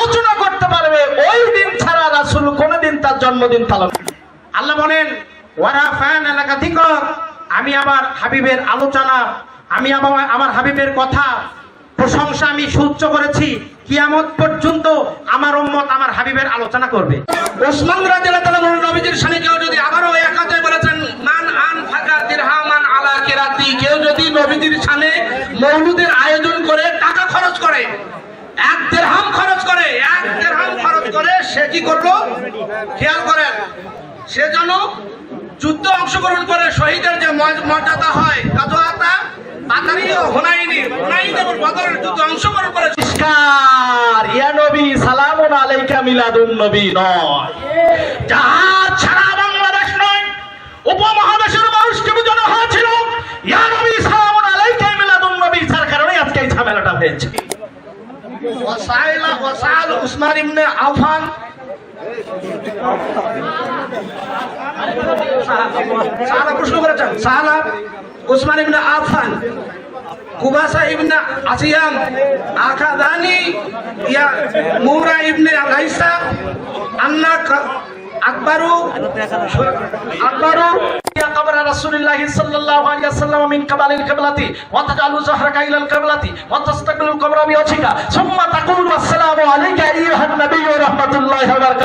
আলোচনা করতে পারবে ওই দিন ছাড়া রাসুল কোনোদিন তার জন্মদিন পালন আল্লাহ বলেন ওয়ারা ফ্যান এলাকাধিক আমি আমার হাবিবের আলোচনা আমি আমার আমার হাবিবের কথা প্রশংসা আমি সহ্য করেছি কিয়ামত পর্যন্ত আমার উম্মত আমার হাবিবের আলোচনা করবে। ওসমান রাদিয়াল্লাহু নবীজির সামনে কেউ যদি আবারও একাতে বলেছেন মান আন ফাকা দিরহামান আলা কিরাতি কেউ যদি নবীজির সামনে মওলুদের করে, সে কি করল? খেয়াল করেন, সে যেন যুদ্ধ অংশগ্রহণ করে, শহীদের যে মর্যাদা হয় গাজওয়াতা পাতারি ও হুনাইনি হুনাইন এবং বদরের যুদ্ধে অংশগ্রহণ করে নমস্কার নবী, সালামুন আলাইকা মিলাদুন নবী নয়। জাহাজ ছাড়া বাংলাদেশ নয়, উপমহাদেশের যার কারণে ঝামেলাটা হয়েছে। ওয়াসাইল, ওয়াসাল উসমান ইবনে আফান। সাহালা প্রশ্ন করেছেন সাহালা আফান, কুবাসা ইবনে আসিয়াম, আখাদানি, ইয়া মুরা ইবনে আলাইসা, আন্না আকবরু আকবরু قبر رسول الله صلى الله عليه وسلم من قبل القبلة وتجعل ظهرك إلى القبلة وتستقبل القبر بوجهك ثم تقول السلام عليك أيها النبي ورحمة الله وبركاته